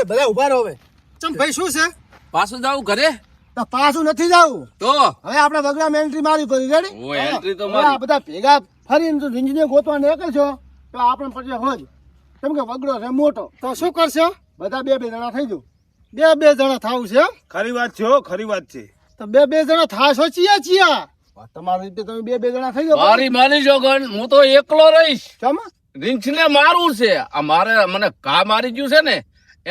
એ બધા ઊભા રહો હવે. ચમ ભાઈ શું છે? પાછું જાવું ઘરે? પાછું નથી જવું. તો? હવે આપણે વગડામાં એન્ટ્રી મારી પડી રેડી entry તો મારી. આ બધા ભેગા ફરીને તો રીંજને ગોતવા નીકળશો તો આપણે પછી હોજ કેમ કે વગડો છે મોટો. તો શું કરશો? બધા બે બે જણા થઈ જો બે બે જણા થાવું છે ખરી વાત છે હો ખરી વાત છે. તો બે બે જણા થાશો ચિયા ચિયા? તમારી રીતે તમે બે બે જણા થઈ જાઓ મારી માની જોગણ હું તો એકલો રહીશ. ચમ? રીંછ ને મારું છે. આ મારે મને કા મારી ગયું છે ને.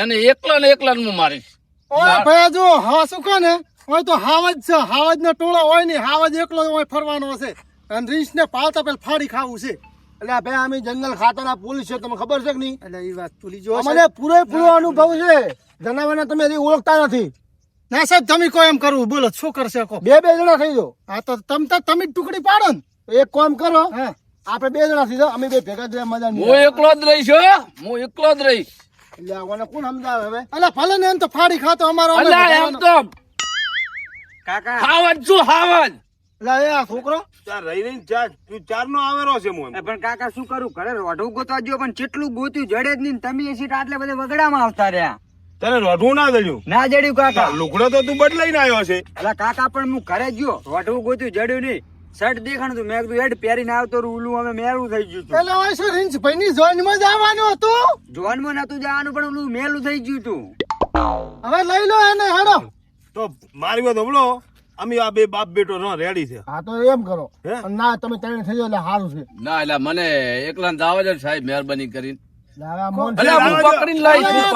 એને એકલા ને એકલા હું મારીશ. ઓય ભાઈ જો હા શું કહે ને હોય તો હાવજ છે હાવજ નો ટોળો હોય ને હાવજ એકલો હોય ફરવાનો હશે. અને રીંછ ને પાલતા પેલા ફાડી ખાવું છે. એટલે ભાઈ અમે જંગલ ખાતાના પોલીસ છે તમને ખબર છે કે નહીં? એટલે એ વાત પોલીસ જો મને પૂરેપૂરો અનુભવ છે. જનાવરને તમે હજી ઓળખતા નથી. ના સાહેબ તમે કોઈ એમ કરવું બોલો શું કરશે કો બે બે જણા થઈ જાઓ. હા તો તમ તો તમે જ ટુકડી પાડો ને. એક કામ કરો હા. આપણે બે જણા થઈ જાઓ અમે બે ભેગા જ મજા નહીં હું એકલો જ રહીશ હું એકલો જ રહીશ. એટલે કોણ સમજાવે હવે? એટલે ભલે ને એમ તો ફાડી ખાતો અમારો અમે એમ તો કાકા. હાવજ શું હાવજ એટલે એ આ છોકરો? ચાર રહી રહીને ચાર તું ચાર નો આવેરો છે મોન પણ કાકા શું કરું? ઘરે રોઢું ગોતવા ગયો પણ કેટલું ગોત્યું જડે જ નહીં. તમે એ સીટ આટલે બધે વગડામાં આવતા રહ્યા. તને રોઢું ના દળ્યું ના જડ્યું કાકા. લુગડો તો તું બદલાઈને આવ્યો છે. અલા કાકા પણ હું ઘરે ગયો. રોઢું ગોત્યું જડ્યું નહીં. શર્ટ દેખાણું તું. મેં કીધું હેડ પહેરીને આવતો ઉલું અમે મેલું થઈ ગયું હતું એટલે હવે શું રીંછ ભાઈની જોઈનમાં જ આવવાનું હતું? જોનમાં નતું જવાનું પણ ઉલું મેલું થઈ ગયું હતું હવે લઈ લો એને હેડો. તો મારી વાત હમણો અમે આ બે બાપ બેટો નો રેડી છે. હા તો એમ કરો. ના તમે ત્રણ થઈ જાવ એટલે સારું છે. ના એટલે મને એકલા જાવ જ સાહેબ મહેરબાની કરીને.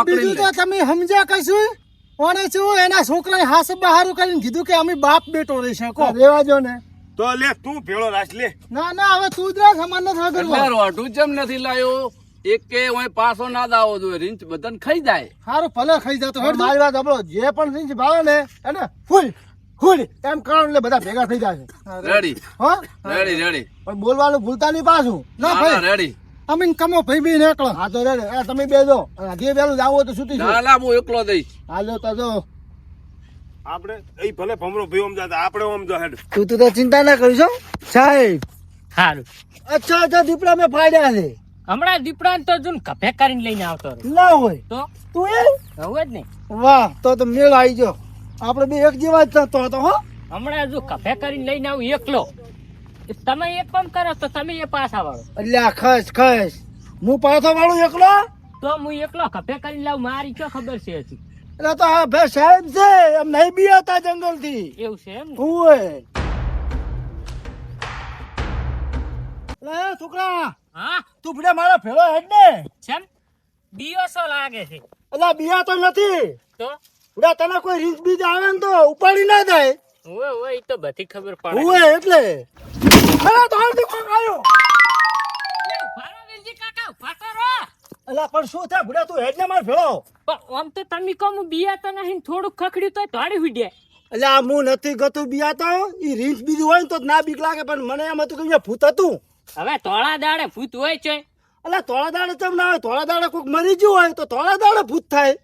બીજું તો તમે સમજ્યા કશું? કોને શું એના છોકરાને હાસ બહારું કરીને કીધું કે અમે બાપ બેટો રહી શકો રેવા જો ને. તો લે તું ભેળો રાખ લે. ના ના હવે તું જ રાખ અમાર નથી એટલે રોઢું જેમ નથી લાયો. એક કે ઓય પાસો ના દાવો જોઈએ. રીંછ બધાને ખાઈ જાય. સારું ભલે ખાઈ જાતો હેડ મારી વાત સાંભળો. જે પણ રીંછ ભાવે ને એને ફૂલ ફૂલ એમ કરો એટલે બધા ભેગા થઈ જશે રેડી હો રેડી રેડી પણ બોલવાનું ભૂલતા નહીં પાછું. ના ભાઈ. રેડી અમીન કમો ભાઈ બી નીકળો હા તો રેડે એ તમે બે જો. અને જે પેલું જાવું તો છૂટી ના. ના હું એકલો દઈશ. હાલો તો જો. આપણે એ ભલે ભમરો ભાઈ આમ જાતા આપણે ઓમ જો હેડ. તું તું તો ચિંતા ના કરીશો સાહેબ. સારું અચ્છા અચ્છા દીપડા મેં ફાડ્યા છે. હમણાં દીપડાને તો જો ને કભે કરીને લઈને આવતો ના હોય. તો? તું એ? હવે જ નહીં. વાહ તો તો મેળ આવી ગયો. આપણે બે એક જેવા જ થતો હતો હો. હમણાં જો કફે કરીને લઈને આવું એકલો. તમે એક કામ કરો તો તમે એ પાછા વાળો. એટલે આ ખસ ખસ. હું પાછો વાળું એકલો? તો હું એકલો કફે કરીને લાવું મારી શું ખબર છે હજી? એટલે તો આ ભાઈ સાહેબ છે એમ નહીં બી હતા જંગલથી એવું છે એમ ઓય લે છોકરા હા? તું ભીડા મારા ભેળો હેડ ને. છેમ સો લાગે છે. એટલે બિયા તો નથી. તો? ભીડા તને કોઈ રીંચ બીજ આવે ને તો ઉપાડી ના જાય. ઓય ઓય ઈ તો બધી ખબર પડે. ઓય એટલે. અરે તો હાલ કોક આવ્યો. ઊભા રહો વેલજી કાકા ઊભા એટલે પણ શું થાય? ભીડા તું ને માર ભેળો. પણ આમ તો તમે કહો હું બિયા તો નહીં થોડુંક ખખડ્યું તો ધોડી ઉડ્યા એટલે આ હું નથી ગતું બિયાતા એ ઈ રીંચ બીજું હોય ને તો ના બીક લાગે પણ મને એમ હતું કે ભૂત હતું. હવે તોળા દાડે ભૂત હોય છે. એટલે તોળા દાડે તેમ ના હોય? તોળા દાડે કોઈક મરી ગયું હોય તો તોળા દાડે ભૂત થાય.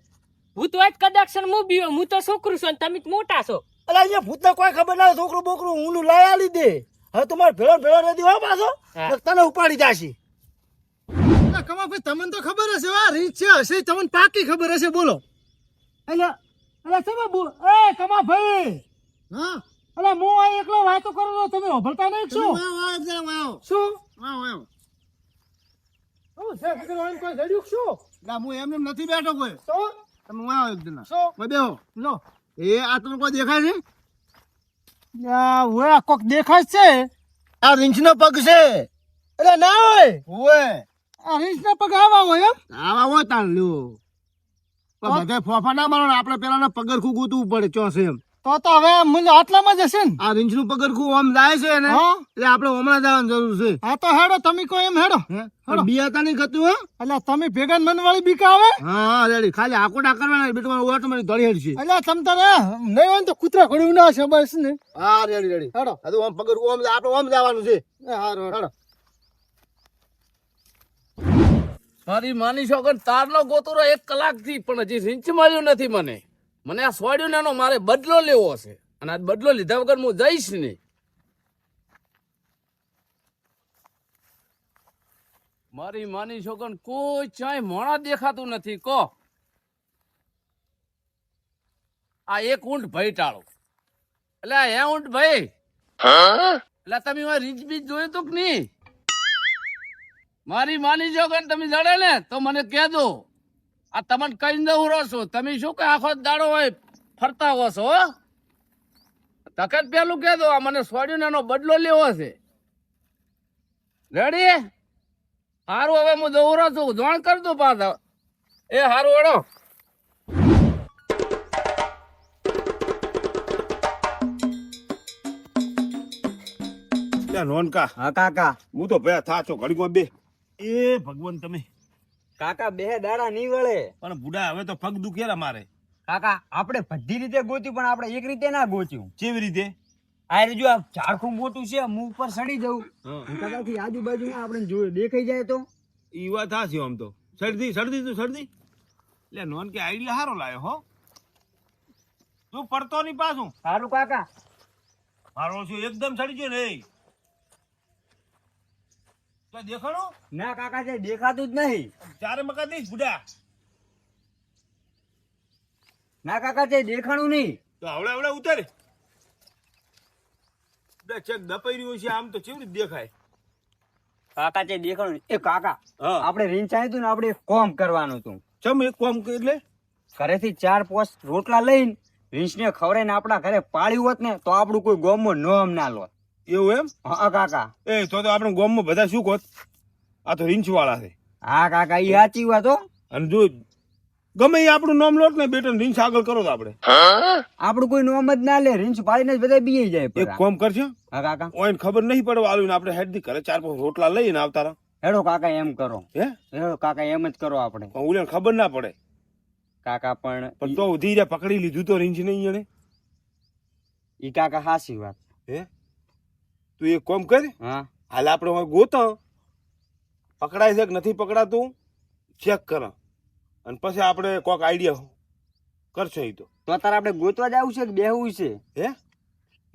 ભૂત હોય કદાચ હું બીયો હું તો છોકરું છું અને તમે મોટા છો. એટલે અહીંયા ભૂતને કોઈ ખબર ના છોકરું બોકરું હું લઈ આલી દે. હવે તમારે ભેળો ભેળો નથી હોય પાછો તને ઉપાડી જાશી. કમા ભાઈ તમને તો ખબર હશે આ રીત છે હશે તમને પાકી ખબર હશે બોલો. એટલે એટલે તમે બો એ કમા ભાઈ. હા. એટલે હું આ એકલો વાતો કરું તો તમે હોભળતા નહીં શું? શું? હું છે? ખબર હોય કોઈ જડ્યું શું? ના હું એમને નથી બેઠો કોઈ. તો? તમે વાવ એક દિન શું? બેહો. લો. એ આ તમને કોઈ દેખાય છે? આ કોક દેખાય છે. આ રીંછનો પગ છે. એટલે ના હોય. ઓય આ રીંછનો પગ આવા હોય એમ? આવા હોય તાણ લ્યો. પણ બધે ફોફા ના મારો આપણે પેલા પગરખું ગોતવું પડે ચોસે એમ. તો તો હવે મને આટલામાં જ હશે ને? આ રીંછનું પગરખું આમ જાય છે ને એટલે આપણે હમણાં જવાની જરૂર છે. હા તો હેડો તમે કોઈ એમ હેડો. બિયાતા નહીં ગતું હે. એટલે તમે ભેગા મન વાળી બીક આવે? હા રેડી. ખાલી આકોડા કરવાના દળી હેડ છે એટલે તમ તારે નહીં હોય ને તો કૂતરા ઘડવું ના છે બસ ને. હા રેડી રેડી. હેડો. હજુ આમ પગરખું આમ આપણે આમ જવાનું છે. હા હેડો. મારી માની છોકર તારનો ગોતરો એક કલાકથી પણ હજી રીંચ માર્યું નથી મને. મને આ સોડ્યું ને એનો મારે બદલો લેવો છે. અને આ બદલો લીધા વગર હું જઈશ નહીં. મારી માની છોકર કોઈ ચાય મોણા દેખાતું નથી. કો આ એક ઊંટ ભાઈ ટાળો. એટલે આ ઊંટ ભાઈ? એટલે તમે રીંચ બીજ જોયું તું કે નહીં? મારી માની જો કે તમે જડે ને તો મને કહેજો. આ તમને કઈ દઉં રહો છો તમે શું કે આખો દાડો હોય ફરતા હો છો હો? તકત પેલું કહેજો આ મને સોડ્યું ને એનો બદલો લેવો છે. રેડી સારું હવે હું દોરો છું. જોણ કરજો પાછા. એ સારું વડો ત્યાં નોનકા. હા કાકા. હું તો ભયા થા છો. ઘડી બે. એ ભગવાન તમે. કાકા બે દાડા નહીં વળે. પણ બુડા હવે તો પગ દુખેલા મારે. કાકા આપણે બધી રીતે ગોત્યું પણ આપણે એક રીતે ના ગોત્યું. કેવી રીતે? આ જો આ ઝાડખું મોટું છે હું પર સડી જવું કાકાથી આજુબાજુ આપણે જોયું દેખાઈ જાય તો? ઈ વાત હાચી આમ તો. શરદી શરદી તું શરદી એટલે નોન કે આઈડિયા સારો લાયો હો. તું પડતો નહીં પાછું. સારું કાકા. મારો શું એકદમ સડી ગયો ને તો દેખાણો? ના કાકા છે દેખાતું જ નહીં. ચારે મકા નહીં બુડા ના કાકા છે દેખાણું નહીં. તો આવડે આવડે ઉતર. બે ચેક દપાઈ રહ્યું છે આમ તો કેવું દેખાય? કાકા છે દેખાણું. એ કાકા આપણે રીંચ આવ્યું હતું ને આપણે કોમ કરવાનું હતું ચમ એક કોમ એટલે? ઘરેથી ચાર પોસ્ટ રોટલા લઈને રીંછને ખવડાવીને આપણા ઘરે પાળ્યું હોત ને તો આપણું કોઈ ગોમમાં નોમ ના લો એવું એમ? હા કાકા. એ તો તો આપણે ગામમાં બધા શું કોત આ તો રીંછવાળા છે. હા કાકા એ સાચી વાત હો. અને જો ગમે એ આપણું નામ લોટ ને બેટન રીંછ આગળ કરો તો આપણે. આપણું કોઈ નોમ જ ના લે રીંછ પાડીને જ બધા બીઈ જાય એક કોમ કરશે હા કાકા. ઓય ખબર નહીં પડવા આલું ને આપણે હેડથી ઘરે ચાર પાંચ રોટલા લઈને આવતા હેડો કાકા એમ કરો. હે? હેડો કાકા એમ જ કરો આપણે. પણ ઓલે ખબર ના પડે. કાકા પણ પણ તો ઉધી પકડી લીધું તો રીંછ નહીં એને ઈ કાકા હાસી વાત. હે? તું એક કોમ કર. હા. હાલ આપણે હવે ગોતો પકડાય છે કે નથી પકડાતું ચેક કર. અને પછી આપણે કોક આઈડિયા કરશો એ તો. તો તારે આપણે ગોતવા જવું છે કે બેહવું છે? હે?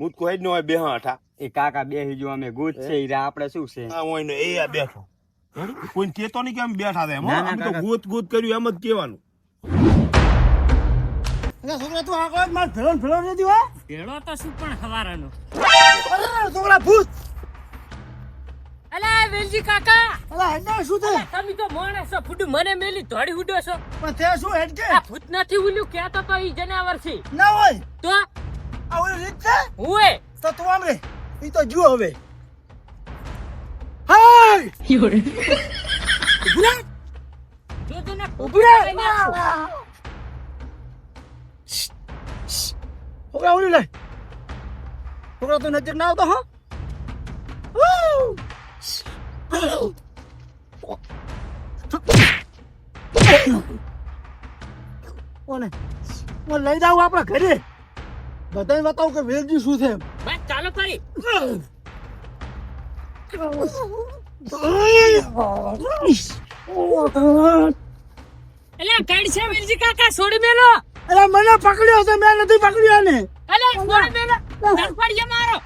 હું કોઈ જ ન હોય બે હા અઠા એ કાકા બેહી જો અમે ગોત છે ઈ આપણે શું છે? હા હોય ને એ આ બેઠો. કોઈ કેતો નહીં કે અમે બેઠા હતા એમ અમે તો ગોત ગોત કર્યું એમ જ કહેવાનું. એટલે છોકરા તું આગળ મારે માર ભેળો ભેળો નથી હો ભેળો તો શું પણ હવારાનો અરે છોકરા ભૂત. અલા વેલજી કાકા. અલા હેડે શું થયું તમે તો માણસ છો ફૂટું મને મેલી ધોડી ઉડો છો. પણ તે શું હેડ કે? આ ભૂત નથી ઉલ્યું કહેતો તો ઈ જનાવર છે. ના હોય. તો? આ ઓલી રીત છે? હુંએ? તો તું આમ રે. ઈ તો જુઓ હવે. હાય! જોજો ને ઊભી રહે કઈ નાખું. ઓલી લે. છોકરા તું નજીક ના આવતો હો. ઓને ઓ લઈ જાવ આપણા ઘરે. બધાને બતાવું કે વેલજી શું છે બસ ચાલો ફરી અલ્યા કઈ છે વેલજી કાકા છોડી મેલો. અરે મને પકડ્યો તો મેં નથી પકડ્યો ને અલ્યા છોડી મેલો ધરપડીએ મારો.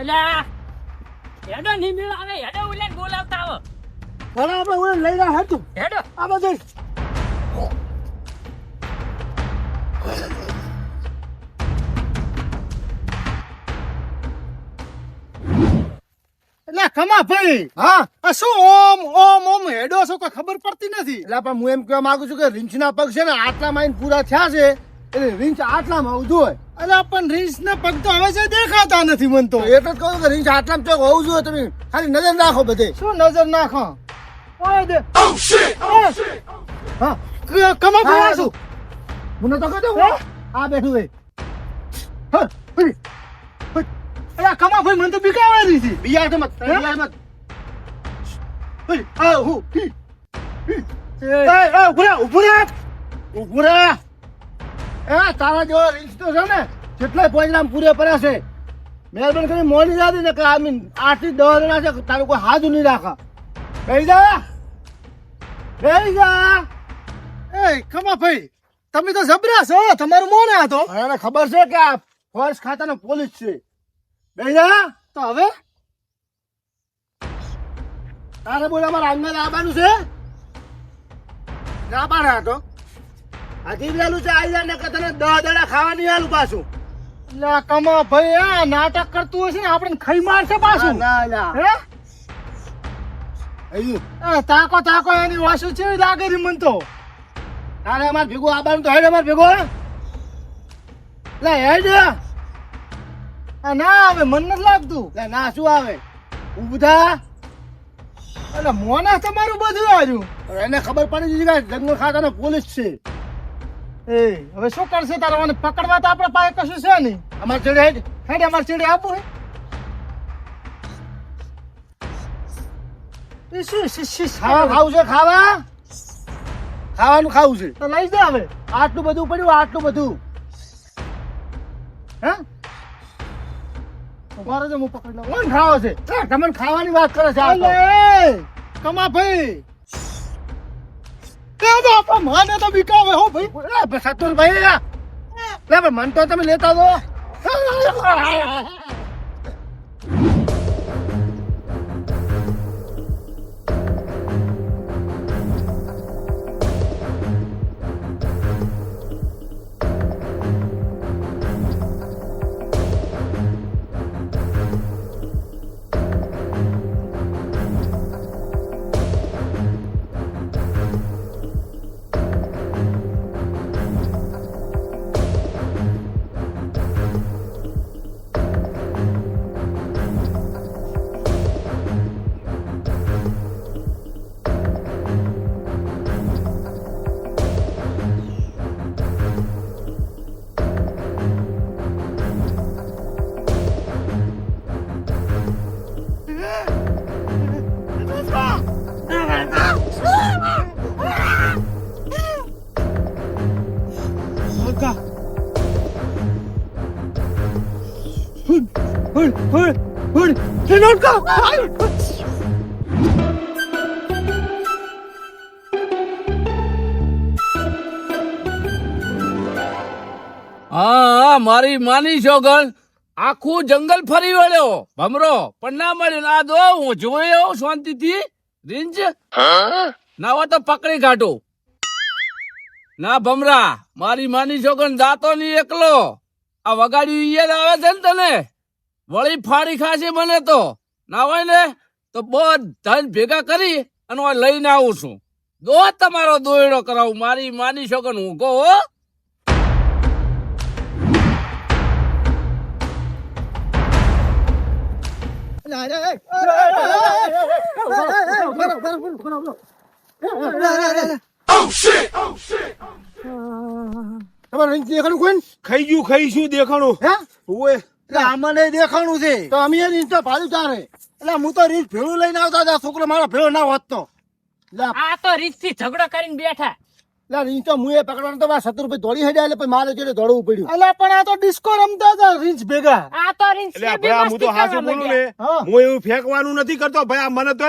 અલ્યા હેડો નહીં મેળો આવે હેડો ઉલે બોલાવતા આવો. હવે આપણે ઓલે લઈ રહ્યા હતું હેડો. આ બધું. એટલે ખમા ભાઈ. હા આ શું ઓમ ઓમ ઓમ હેડો છો કોઈ ખબર પડતી નથી. એટલે પણ હું એમ કહેવા માંગુ છું કે રીંછના પગ છે ને આટલા માઇન પૂરા થયા છે એટલે રીંછ આટલામાં આવવું હોય. એટલે પણ રીંછના પગ તો હવે છે દેખાતા નથી મન તો. એટલે જ કહું કે રીંછ આટલામાં ચોક હોવું જોઈએ તમે ખાલી નજર નાખો બધે. શું નજર નાખો? હા. કમા ભાઈ શું? મને તો કહો આ બેઠું ભાઈ હા અલા કમા ભાઈ મને તો બીકાવાની છે. બિયાર તો મત બિયાર મત. ઓય આ હું. એ ઉભરા ઉભરા ઉભરે એ તારા જેવો રીલ્સ તો છે ને જેટલા પોજનામ પૂરે પડ્યા છે. મહેરબાની કરી મોડી જાદી ને કે મીન આઠથી દસ જણા છે તારું કોઈ હાજુ નહીં રાખા. બેસી જા. બેસી જા. એ કમા ભાઈ તમે તો જબરા છો તમારું મોને આ તો. એને ખબર છે કે આ ફોરેસ્ટ ખાતાનો પોલીસ છે. બેજા તો હવે? તારે બોલા મારા આંગણ આવવાનું છે? ના પાડે તો. હજી પેલું છે આઈ જાય ને કે તને દહ દડા ખાવાની આલું પાછું. લા કમા ભાઈ આ નાટક કરતું હશે ને આપણે ખાઈ મારશે પાછું. ના ના હે? એ તાકો તાકો એની વાસુ છે લાગે રી મન તો? તારે અમાર ભેગું આવવાનું તો હેડ અમાર ભેગો? લે હેડ. ના આવે, મન નથી લાગતું. લે, ના, શું આવે? ઊભું અને મોના તમારું બધું હવે એને ખબર પડી ગઈ કે જંગલ ખાતાનો પોલીસ છે. એ, હવે શું કરશે તારા? મને પકડવા તો આપણા પાસે કશું છે નહીં. અમાર ચડે હેડ. હેડ, અમારે ચડે આપો હે શું, શી- શી ખાવા ખાવું છે, ખાવા? ખાવાનું ખાવું છે. તો લઈ દે હવે. આટલું બધું પડ્યું, આટલું બધું. હે? ઊભા રહેજો હું પકડી લઉં. કોણ ખાવો છે. એ, તમને ખાવાની વાત કરે છે આ તો. અલે કમા ભાઈ. કે તો આપણા માને તો બીકાવે હો ભાઈ. એ, સતુરભાઈ લે પણ મન તો તમે લેતા દો. હા હા, મારી માની છોગન આખું જંગલ ફરી વળ્યો. ભમરો, પણ ના મળ્યો. ના દો, હું આવું શાંતિથી. રીંજ ના તો પકડી કાઢો. ના, ભમરા, મારી માની છોકન દાતો ની એકલો. આ વગાડ્યું ઈયર આવે છે ને તને? વળી ફાડી ખાશે મને તો. ના હોય ને તો બધા ભેગા કરી અને ઓય લઈને આવું છું. દો તમારો દોયડો કરાવું મારી માની છોકન હું. કહો તમારે દેખાડું કોઈ ને? ખાઈ ગયું ખાઈ શું દેખાણું હે? ઓએ એટલે દેખાણું છે. તો અમે એ રીત ભાડું તારે એટલે હું તો રીત ભેળું લઈને આવતા હતા છોકરો મારો ભેળો ના હોત તો આ તો રીતથી ઝઘડો કરીને બેઠા. લે રીત તો મુએ પકડવાનું તો મારા સતુર ભાઈ દોડી હેડ્યા એટલે પછી મારે જોડે દોડવું પડ્યું. અલા પણ આ તો ડિસ્કો રમતા હતા રીંચ ભેગા. આ તો એટલે ભાઈ હું તો મસ્તી બોલું ને હું. એવું ફેંકવાનું નથી કરતો. ભાઈ આ મને તો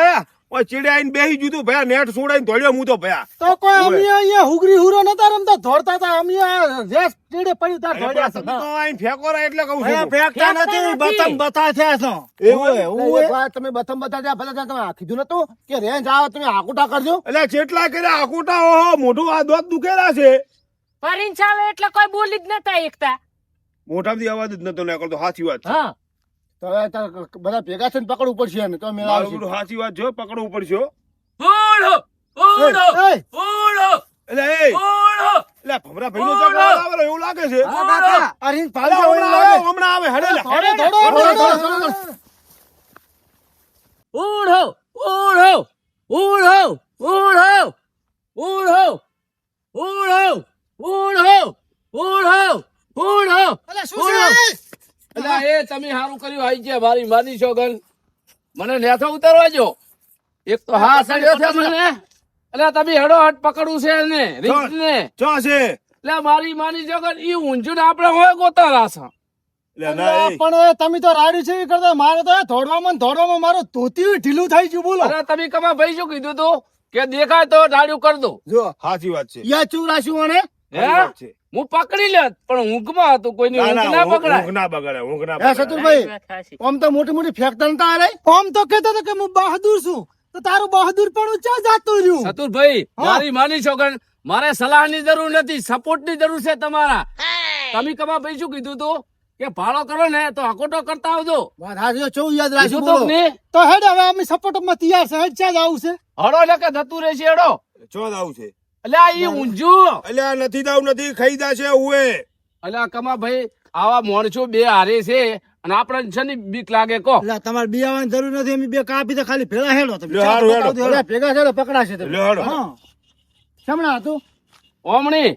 ઓય ચીડે આઈને બેહી જુતું ભયા નેટ છોડાઈને ધોળ્યો હું તો ભયા. તો કોઈ. અમે અહીંયા હુગરી હુરો નતા રમતા? દોડતા હતા અમે આ રેસ ચીડે પડી તા ધોળ્યા છે. તો આઈને ફેંકો રા એટલે કહું છું. ફેંકતા ફેંકતા નથી. બતમ બતા થયા છો. એવું એવું તમે બથમ બતાવ્યા ભલે ત્યાં તમે કીધું નતું કે રેન્જ આવો તમે આકુટા કરજો. એટલે જેટલા કર્યા આકુટા ઓહો મોઢું આ દોત દુખેલા છે. પરિંચાવે એટલે કોઈ બોલી જ નતા એકતા. મોઢામાંથી અવાજ જ નતો નીકળતો સાચી વાત હા. તારે બધા ભેગા થઈને પકડવું પડશે ને તો મેળ સાચી વાત છે પકડવું પડશે હો. ઓળો ઓળો ઓળો એટલે એ ઓળ એટલે ભમરા ભાઈનો ઝઘડો આવેલો એવું લાગે છે પાલજો હોય હમણાં. આવે, આવે હેડે ધોડો. ધોડો. ઓળો ઓળો ઓળો ઓળો ઓળો ઓળો ઓળો ઓળો ઓળો અલા, શું છે? એટલે એ તમે સારું કર્યું આઈ ગયા મારી માની છોગન મને નેથો ઉતારવા જો એક તો હા સડ્યો છે મને. એટલે તમે હેડો હટ પકડવું છે ને રીત ને ચો છે. એટલે મારી માની છોગન ઈ ઊંઝું આપણે હોય ગોતા રાસા. પણ તમે તો છે કરતા મારે તો ધોડવામાં ધોડવામાં મારું ધોતી ઢીલું થઈ ગયું બોલો. અરે તમે કમા ભાઈ શું કીધું તું? કે દેખાય તો રાડ્યું કરી દો. જો સાચી વાત છે. યા ચૂ રાખ્યું અને હે? સાચી વાત છે. હું પકડી લેત પણ ઊંઘમાં હતો કોઈની ના, ઊંઘ ના, પકડાય. ઊંઘ ના બગડે. ઊંઘ ના બગડે સતુરભાઈ આમ તો મોટી મોટી ફેંકતા નતા અરે આમ તો કહેતો હતો કે હું બહાદુર છું. તો તારું બહાદુર પણ ચા જાતું રહ્યું? સતુરભાઈ મારી માની છોકરા મારે સલાહની જરૂર નથી સપોર્ટની જરૂર છે તમારા. તમે કમા ભાઈ શું કીધું તું? કે ભાડો કરો ને તો અકોટો કરતા આવજો. ચૌ યાદ રાખજો તો તો હેડ હવે અમે સપોર્ટમાં તૈયાર છે હેડ ચા જ હડો એટલે કે જતું રહેશે હેડો. ચો આવું છે. આ ઈ એટલે આ નથી દાવ નથી ખાઈ જાશે ઉએ આ કમા ભાઈ આવા માણસો બે હારે છે અને આપણે છે ને બીક લાગે કો એટલે તમારે બે આવવાની જરૂર નથી અમે બે કાપી તો ખાલી ભેળા હેડો તમે હેડો. ભેગા છે પકડાશે તમે હા સમણા હતું ઓમણી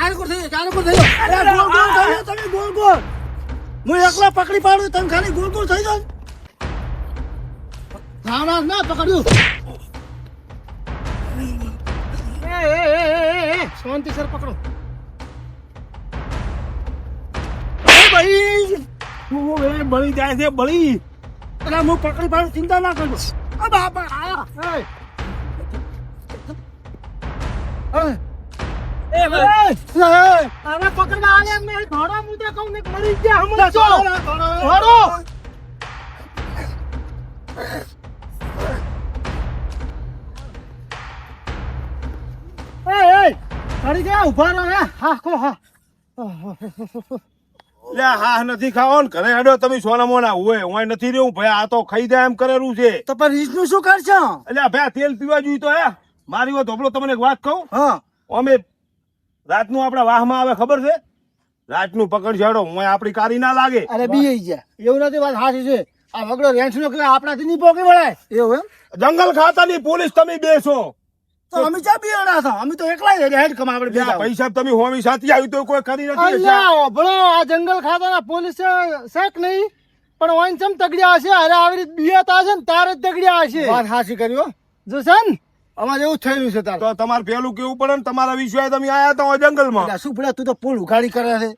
ચાર કોર થઈ ચાર કોર થઈ ગયો ગોળ ગોળ થઈ જાઓ તમે ગોળ ગોળ. હું એકલા પકડી પાડું તમે ખાલી ગોળ ગોળ થઈ રાણા ના પકડ્યું. શાંતિ સર પકડો. ભાઈ બળી. જાય છે બળી. અરે હું પકડી પાડું ચિંતા ના કરજો. આ બાપા આ એ. હવે પકડવા આલે મેં મુદ્દે કહું ને મરી ગયા હમણાં તો એ એ. ઘડી ગયા ઊભા રહો હા. કો હા. લે હા નથી ખાવો ને ઘરે હેડો તમે સોના મોના ઉએ હું નથી રહ્યું. ભાઈ આ તો ખાઈ જાય એમ કરેલું છે. તો પણ રીતનું શું કરશો? એટલે ભાઈ તેલ પીવા જોઈએ તો હે. મારી વાત ધોબળો તમને એક વાત કહું? હા. અમે રાતનું આપણા વાહમાં આવે ખબર છે? રાતનું પકડ છેડો હું આપણી કારી ના લાગે. અરે બી ગયા. એવું નથી વાત સાચી છે. આ વગડો રેન્સ નો કે આપણાથી નહીં પોકી વળાય? એવું એમ? જંગલ ખાતાની પોલીસ તમે બેસો. તો અમે ચા બિયાડા હતા અમે તો એકલા જ હેડ કમા આપણે લે પૈસા તમે હોમી સાથી આવી તો કોઈ કરી નથી અલ્યા ભલો આ જંગલ ખાતાના પોલીસ શેક નહીં પણ ઓઈન ચમ તગડ્યા હશે. અરે આવી રીતે બિયાતા હશે ને તારે જ તગડ્યા હશે. વાત હાસી કર્યો જોશે ને અમારે એવું થયેલું છે તારે. તો તમારે પેલું કેવું પડે ને તમારા વિશ્વાસ તમે આયા તો જંગલમાં? શું પડ્યા તું તો પુલ ઉઘાડી કરે છે.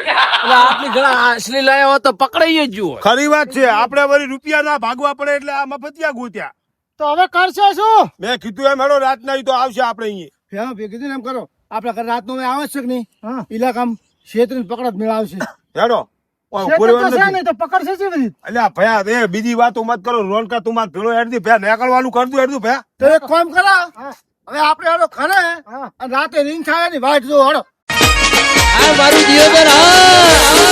એટલે ઘણા અસલી લાયા હોત તો પકડાઈ જ જુઓ ખરી વાત છે આપણે વળી રૂપિયા ના ભાગવા પડે એટલે આ મફતિયા ગોત્યા. તો હવે કરશે શું? મેં કીધું એમ હેડો રાત ના તો આવશે આપણે અહીંયા. હા કીધું એમ કરો. આપણા રાત નો આવે છે કે નહીં ઇલાકામાં છેતરીને પકડ મેળવશે હેડો. ભયા બીજી વાતો મત કરો. રોનકા તું માર ભેળો હેડતી ભયા નીકળવાનું કરતું હેડતું ભયા. તો એક કામ કરા. હવે આપણે હાલો ખરે હા. અને રાતે રીંગ થાયની વાટ જો હડો આ મારું હા.